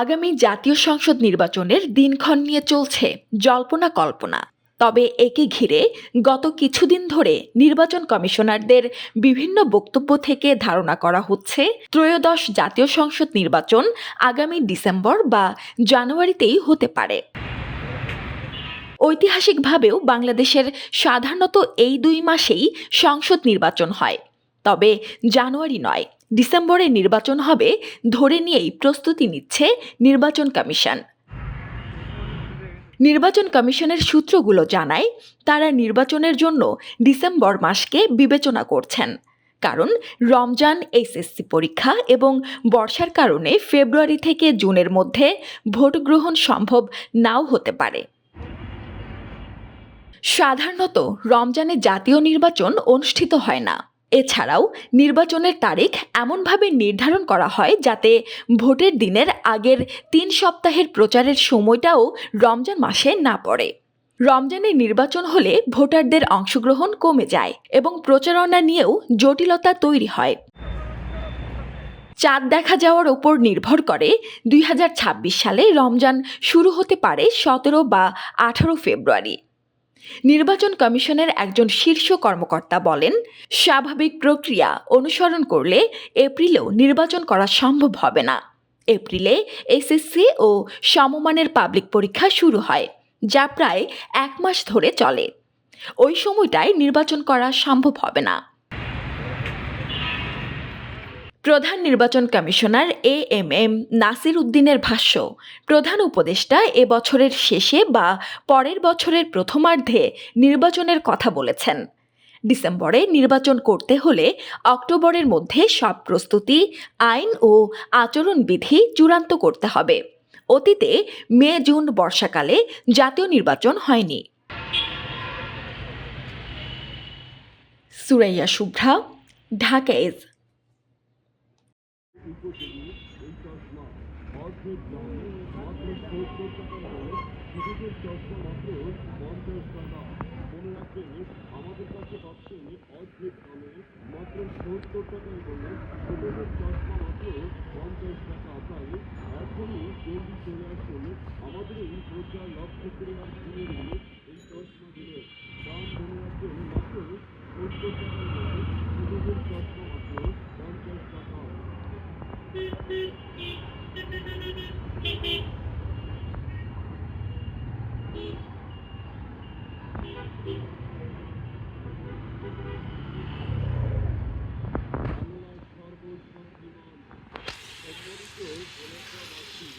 আগামী জাতীয় সংসদ নির্বাচনের দিনক্ষণ নিয়ে চলছে জল্পনা কল্পনা। তবে একে ঘিরে গত কিছুদিন ধরে নির্বাচন কমিশনারদের বিভিন্ন বক্তব্য থেকে ধারণা করা হচ্ছে, ত্রয়োদশ জাতীয় সংসদ নির্বাচন আগামী ডিসেম্বর বা জানুয়ারিতেই হতে পারে। ঐতিহাসিকভাবেও বাংলাদেশের সাধারণত এই দুই মাসেই সংসদ নির্বাচন হয়, তবে জানুয়ারি নয় ডিসেম্বরে নির্বাচন হবে, ধরে নিয়েই প্রস্তুতি নিচ্ছে নির্বাচন কমিশন। নির্বাচন কমিশনের সূত্রগুলো জানায়, তারা নির্বাচনের জন্য ডিসেম্বর মাসকে বিবেচনা করছেন। কারণ রমজান এইচএসসি পরীক্ষা এবং বর্ষার কারণে ফেব্রুয়ারি থেকে জুনের মধ্যে ভোট গ্রহণ সম্ভব নাও হতে পারে। সাধারণত রমজানে জাতীয় নির্বাচন অনুষ্ঠিত হয় না। এছাড়াও নির্বাচনের তারিখ এমনভাবে নির্ধারণ করা হয় যাতে ভোটের দিনের আগের তিন সপ্তাহের প্রচারের সময়টাও রমজান মাসে না পড়ে। রমজানে নির্বাচন হলে ভোটারদের অংশগ্রহণ কমে যায় এবং প্রচারণা নিয়েও জটিলতা তৈরি হয়। চাঁদ দেখা যাওয়ার ওপর নির্ভর করে দুই হাজার ছাব্বিশ সালে রমজান শুরু হতে পারে সতেরো বা আঠারো ফেব্রুয়ারি। নির্বাচন কমিশনের একজন শীর্ষ কর্মকর্তা বলেন, স্বাভাবিক প্রক্রিয়া অনুসরণ করলে এপ্রিলেও নির্বাচন করা সম্ভব হবে না। এপ্রিলে এসএসসি ও সমমানের পাবলিক পরীক্ষা শুরু হয়, যা প্রায় এক মাস ধরে চলে। ওই সময়টায় নির্বাচন করা সম্ভব হবে না। প্রধান নির্বাচন commissioner A M M Nasir উদ্দিনের ভাষ্য, প্রধান উপদেষ্টা এ বছরের শেষে বা পরের বছরের প্রথমার্ধে নির্বাচনের কথা বলেছেন। ডিসেম্বরে নির্বাচন করতে হলে অক্টোবরের মধ্যে সব প্রস্তুতি, আইন ও আচরণবিধি চূড়ান্ত করতে হবে। অতীতে মে, জুন বর্ষাকালে জাতীয় নির্বাচন হয়নি। সুরাইয়া শুভ্রা, ঢাকা আমাদের কাছে পাচ্ছেন অদ্ভুত দামে মাত্র সত্তর টাকায় বলে ছোটদের চশমা মাত্র পঞ্চাশ টাকা আমাদের এই প্রচার লক্ষ্য করে আর নিন Thank you.